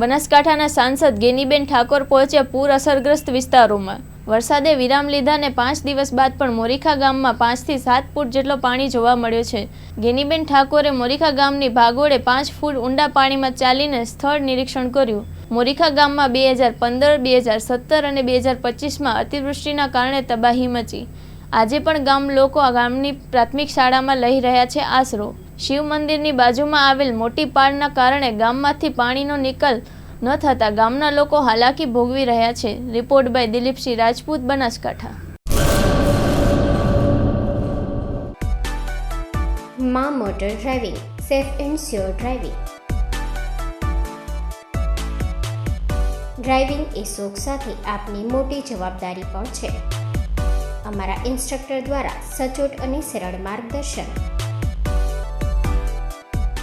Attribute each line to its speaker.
Speaker 1: બનાસકાંઠાના સાંસદ ગેનીબેન ઠાકોર પહોંચ્યા પૂર અસરગ્રસ્ત વિસ્તારોમાં. વરસાદે વિરામ લીધાને પાંચ દિવસ બાદ પણ મોરીખા ગામમાં પાંચથી સાત ફૂટ જેટલો પાણી જોવા મળ્યો છે. ગેનીબેન ઠાકોરે મોરીખા ગામની ભાગોળે પાંચ ફૂટ ઊંડા પાણીમાં ચાલીને સ્થળ નિરીક્ષણ કર્યું. મોરીખા ગામમાં બે હજાર પંદર, બે હજાર સત્તર અને બે હજાર પચીસમાં અતિવૃષ્ટિના કારણે તબાહી મચી. આજે પણ ગામ લોકો આ ગામની પ્રાથમિક શાળામાં લઈ રહ્યા છે આશરો. શિવ મંદિરની બાજુમાં આવેલ મોટી પાળના કારણે ગામમાંથી પાણીનો નિકાલ ન થતા ગામના લોકો હાલાકી ભોગવી રહ્યા છે. Report by Dilipsinh Rajput, Banaskantha.
Speaker 2: મા motor driving, safe and sure driving. Driving એ શોખ સાથે આપની મોટી જવાબદારી પણ છે. અમારા ઇન્સ્ટ્રક્ટર દ્વારા સચોટ અને સરળ માર્ગદર્શન.